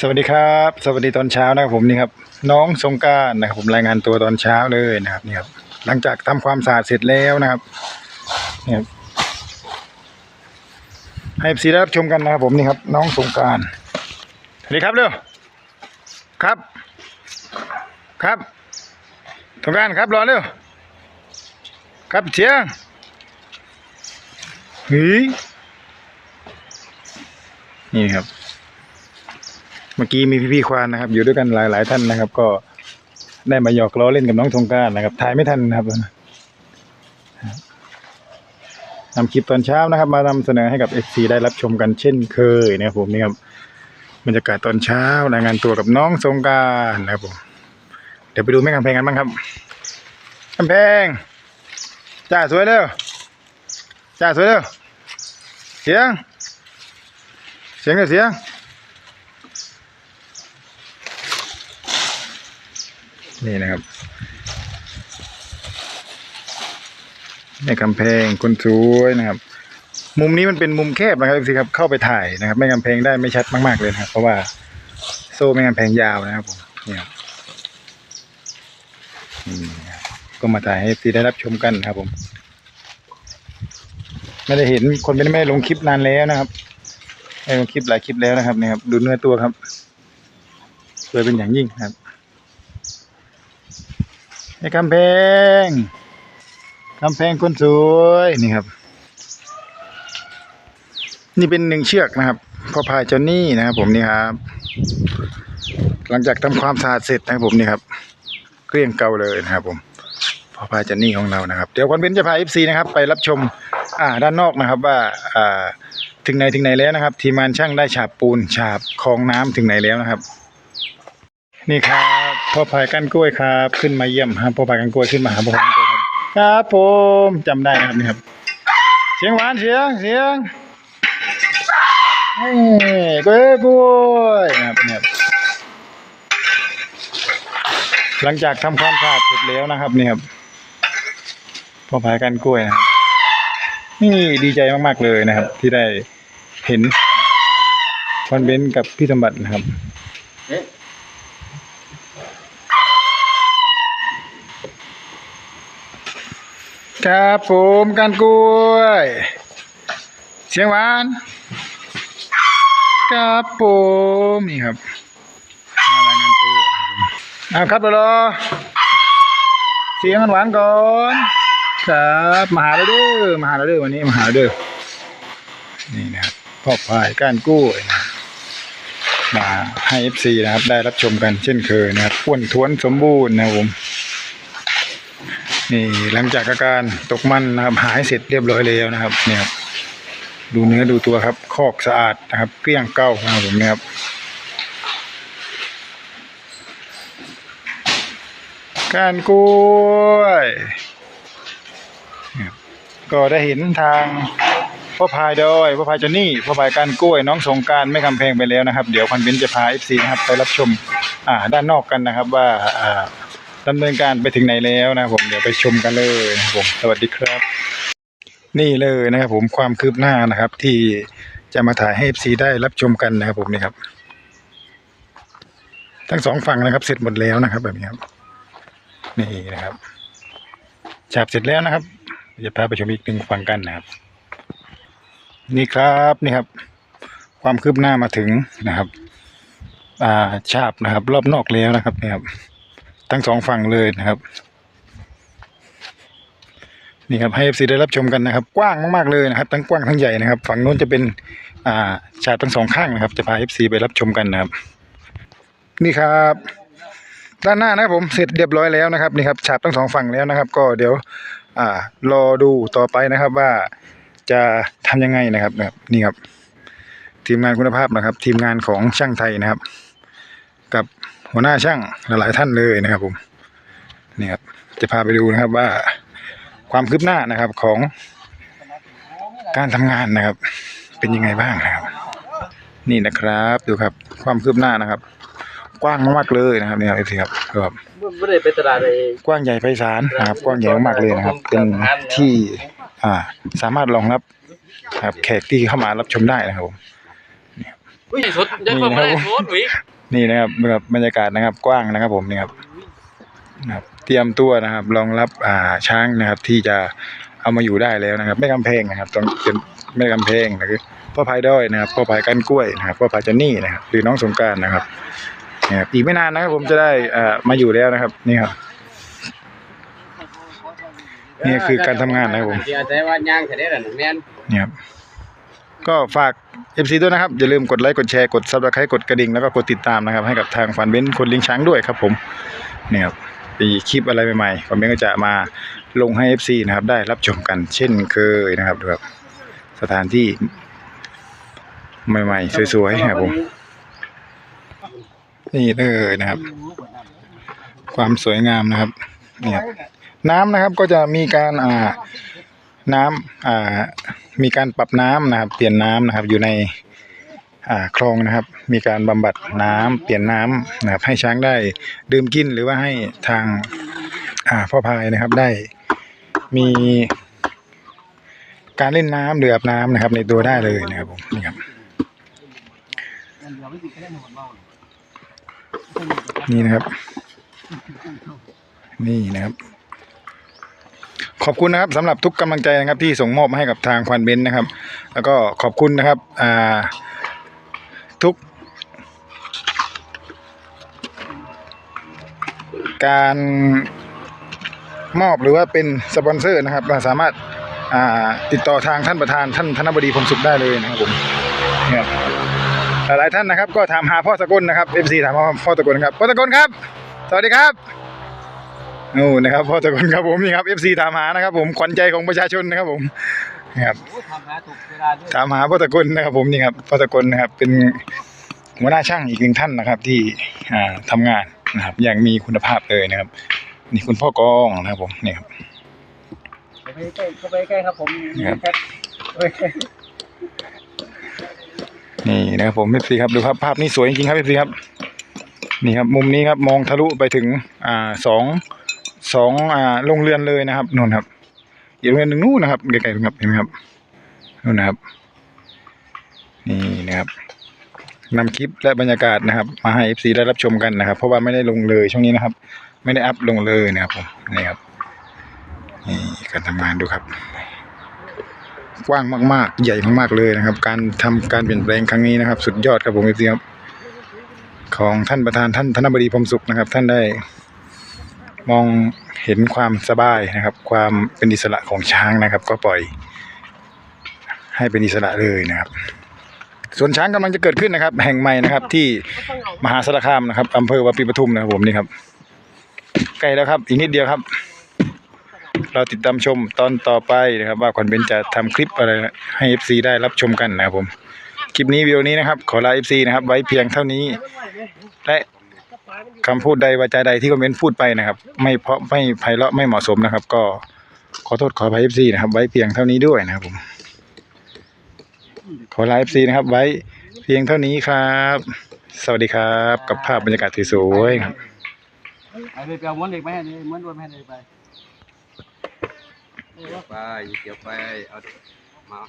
สวัสดีครับ สวัสดีตอนเช้านะครับผมนี่ครับน้องสงการนะครับผมรายงานตัวตอนเช้าเลยนะครับนี่ครับหลังจากทำความสะอาดเสร็จแล้วนะครับนี่ครับให้สีได้รับชมกันนะครับผมนี่ครับ น้องสงการสวัสดีครับเร็วครับ ครับสงการครับรอเร็วครับเชียงเฮ้ยนี่ครับ เมื่อกี้มีพี่ๆควานนะครับ อยู่ด้วยกันหลาย ๆ ท่านนะครับ ก็ได้มาหยอกล้อเล่นกับน้องสงการนะครับถ่ายไม่ทันนะครับนำคลิปตอนเช้านะครับ มานำเสนอให้กับเอซีได้รับชมกันเช่นเคยนะครับผมนี่ครับบรรยากาศตอนเช้ารายงานตัวกับน้องสงการนะครับผมเดี๋ยวไปดูแม่กำแพงกันบ้างครับกำแพงจ้าสวยเร็วจ้าสวยเร็วเสียง เสียงเร็วเสียง นี่นะครับในกำแพงคนสวยนะครับ มุมนี้มันเป็นมุมแคบนะครับสิครับเข้าไปถ่ายนะครับไม่กำแพงได้ไม่ชัดมาก ๆเลยนะครับ เพราะว่าโซ่ไม่กำแพงยาวนะครับผมนี่ครับนี่ก็มาถ่ายให้ซีได้รับชมกันนะครับผม ไม่ได้เห็นคนเป็นไม่ลงคลิปนานแล้วนะครับไม่ได้ลงคลิปหลายคลิปแล้วนะครับนี่ครับ ดูเนื้อตัวครับสวยเป็นอย่างยิ่งครับ ไอ้กำแพงกำแพงคนสวยนี่ครับ นี่เป็นหนึ่งเชือกนะครับพ่อพายจ้านี่นะครับผมนี่ครับ หลังจากทำความสะอาดเสร็จนะครับผมนี่ครับเกลี้ยงเกลาเลยนะครับผมพ่อพายจ้านี่ของเรานะครับ เดี๋ยวคอนเวนต์จะพาเอฟซีนะครับ ไปรับชมอ่าด้านนอกนะครับว่าอ่าถึงไหนถึงไหนแล้วนะครับ ทีมงานช่างได้ฉาบปูนฉาบคลองน้ำถึงไหนแล้วนะครับ นี่ครับ พ่อพายกันกล้วยครับ ขึ้นมาเยี่ยมครับพ่อพายกันกล้วยขึ้นมาหาพ่อพายกันกล้วยครับครับผมจำได้นะครับนี่ครับ เสียงหวานเสียงเสียงเฮ้ยกล้วยกล้วยนะครับเนี่ยครับหลังจากทำความสะอาดเสร็จแล้วนะครับนี่ครับพ่อพายกันกล้วยนะครับนี่ดีใจมาก ๆ เลยนะครับ ที่ได้เห็นคอนเวนต์กับพี่สมบัตินะครับ ครับผมการกล้วย เสียงหวาน ครับผมนี่ครับมารายงานตัวเอาครับรอเสียงหวานก่อน ครับมาหาเราด้อมาหาเราด้อวันนี้มาหาเราด้อนี่นะครับพ่อพายก้านกล้วยนะมาให้เอฟซีนะครับ ได้รับชมกันเช่นเคยนะครับอ้วนท้วนสมบูรณ์นะครับผม นี่หลังจากอาการตกมันนะครับหายเสร็จเรียบร้อยแล้วนะครับเนี่ยครับดูเนื้อดูตัวครับ คอกสะอาดนะครับเกลี้ยงเก้านะครับผมนี่ยครับการกล้วยเนี่ยก็ได้เห็นทางพ่อพายดอยพ่อพายเจนนี่พ่อพายการกล้วยน้องสงการไม่กำแพงไปแล้วนะครับ เดี๋ยวคอนเวนจะพาเอฟซีนะครับไปรับชมอ่าด้านนอกกันนะครับว่าอ่า ดำเนินการไปถึงไหนแล้วนะผมเดี๋ยวไปชมกันเลยนะผมสวัสดีครับ นี่เลยนะครับผมความคืบหน้านะครับ ที่จะมาถ่ายให้ซีได้รับชมกันนะครับผมนี่ครับ ทั้งสองฝั่งนะครับ เสร็จหมดแล้วนะครับ แบบนี้ครับ นี่นะครับฉาบเสร็จแล้วนะครับจะพาไปชมอีกหนึ่งฝั่งกันนะครับ นี่ครับนี่ครับ ความคืบหน้ามาถึงนะครับ อ่าฉาบนะครับ รอบนอกแล้วนะครับนี่ครับ ทั้งสองฝั่งเลยนะครับ นี่ครับให้เอฟซีได้รับชมกันนะครับ กว้างมากๆเลยนะครับ ทั้งกว้างทั้งใหญ่นะครับ ฝั่งโน้นจะเป็นอ่าฉาบทั้งสองข้างนะครับ จะพาเอฟซีไปรับชมกันนะครับ นี่ครับ ด้านหน้านะครับผมเสร็จเรียบร้อยแล้วนะครับนี่ครับฉาบทั้งสองฝั่งแล้วนะครับ ก็เดี๋ยวอ่ารอดูต่อไปนะครับว่าจะทำยังไงนะครับแบบนี่ครับ ทีมงานคุณภาพนะครับ ทีมงานของช่างไทยนะครับ หัวหน้าช่างหลายๆท่านเลยนะครับผมนี่ครับจะพาไปดูนะครับว่าความคืบหน้านะครับของการทำงานนะครับ เป็นยังไงบ้างนะครับ นี่นะครับดูครับความคืบหน้านะครับ กว้างมากเลยนะครับนี่ครับครับครับกว้างใหญ่ไพศาลนะครับ กว้างใหญ่มากเลยนะครับ เป็นที่อ่าสามารถรองรับครับแขกที่เข้ามารับชมได้นะครับผมนี่ครับ อุ้ยสดยังก็ไม่ได้สดอุ้ยนี่นะครับแบบบรรยากาศนะครับกว้างนะครับ ผมนี่ครับนะครับเตรียมตัวนะครับรองรับอ่าช้างนะครับ ที่จะเอามาอยู่ได้แล้วนะครับไม่กำแพงนะครับต้องเป็นไม่กำแพงนะคือพ่อพายด้อยนะครับพ่อพายกันกล้วยนะครับพ่อพายเจนนี่นะครับหรือน้องสงกรารนะครับนะครับอีกไม่นานนะครับผมจะได้อ่ามาอยู่แล้วนะครับ นี่ครับนี่คือการทำงานนะครับผม เดี๋ยวแต่ว่าย่างแค่นี้แหละแม่นเนี่ยครับ ก็ฝาก FC ด้วยนะครับ อย่าลืมกดไลค์กดแชร์กด Subscribe กดกระดิ่งแล้วก็กดติดตามนะครับ ให้กับทางฟันเบ้นคนเลิงช้างด้วยครับผมนี่ครับมีคลิปอะไรใหม่ๆฟันเบ้นก็จะมาลงให้ FC นะครับได้รับชมกันเช่นเคยนะครับดูครับสถานที่ใหม่ๆสวยๆครับผมนี่เลยนะครับ ความสวยงามนะครับเนี่ยน้ำนะครับก็จะมีการอ่า น้ำอ่ามีการปรับน้ำนะครับ เปลี่ยนน้ำนะครับอยู่ในอ่าคลองนะครับ มีการบำบัดน้ำเปลี่ยนน้ำนะครับ ให้ช้างได้ดื่มกินหรือว่าให้ทางอ่าพ่อพายนะครับได้มีการเล่นน้ำหรืออาบน้ำนะครับ ในตัวได้เลยนะครับผมนี่ครับนี่นะครับ นี่นะครับ ขอบคุณนะครับสำหรับทุกกำลังใจนะครับที่ส่งมอบมาให้กับทางควันเบนซ์นะครับ แล้วก็ขอบคุณนะครับอ่าทุก การมอบหรือว่าเป็นสปอนเซอร์นะครับสามารถาติดต่อทางท่านประธานท่านธนบดีพรมสุขได้เลยนะครับผมนี่ครับหลายท่านนะครับ ก็ถามหาพ่อสกลนะครับ FC ถามหาพ่อสกุลครับพ่อสกุลครับ สวัสดีครับ โอ้นะครับพ่อสกลครับผมนี่ครับ FC ถามหานะครับ ผมขวัญใจของประชาชนนะครับผมนะครับทำหาถูกเวลาด้วยถามหาพ่อสกลนะครับ ผมนี่ครับพ่อสกลนะครับเป็นหัวหน้าช่างอีกหนึ่งท่านนะครับ ที่อ่าทำงานนะครับ อย่างมีคุณภาพเลยนะครับ นี่คุณพ่อกองนะครับผมนี่ครับ เข้าไปใกล้เข้าไปใกล้ครับผมครับเฮ้ยนี่นะครับผมเอฟซีครับดูครับภาพนี้สวยจริงๆครับเอฟซีครับนี่ครับมุมนี้ครับมองทะลุไปถึงอ่าสอง สองอ่าโรงเรือนเลยนะครับนู่นครับอีกโรงเรียนหนึ่งนู่นนะครับไกลๆครับเห็นไหมครับนู่นนะครับ นี่นะครับนำคลิปและบรรยากาศนะครับ มาให้ FC ได้รับชมกันนะครับ เพราะว่าไม่ได้ลงเลยช่วงนี้นะครับ ไม่ได้อัพลงเลยนะครับผมนี่ครับนี่การทำงานดูครับ กว้างมาก ๆ ใหญ่มากๆเลยนะครับ การทำการเปลี่ยนแปลงครั้งนี้นะครับ สุดยอดครับผม FC ครับของท่านประธานท่านธนบดีพรมสุขนะครับ ท่านได้ มองเห็นความสบายนะครับ ความเป็นอิสระของช้างนะครับ ก็ปล่อย ให้เป็นอิสระเลยนะครับส่วนช้างกำลังจะเกิดขึ้นนะครับ แห่งใหม่นะครับ ที่มหาสารคามนะครับอำเภอวาปีปทุมนะครับผมนี่ครับใกล้แล้วครับ อีกนิดเดียวครับ เราติดตามชมตอนต่อไปนะครับ ว่าคอนเบนจะทำคลิปอะไรให้ FC ได้รับชมกันนะครับผม คลิปนี้วิดีโอนี้นะครับ ขอลา FC นะครับ ไว้เพียงเท่านี้และ คำพูดใดวาจาใดที่คอมเมนต์พูดไปนะครับ ไม่เพราะไม่ไพเราะไม่เหมาะสมนะครับ ก็ขอโทษขออภัย FC นะครับ ไว้เพียงเท่านี้ด้วยนะครับผมขอลา FC นะครับ ไว้เพียงเท่านี้ครับ สวัสดีครับ กับภาพบรรยากาศสวยๆครับไปเลยไปเอาม้วนเหล็กไหมาให้เลยม้วนรวมให้เลยไปไปเดี๋ยวไปเอามา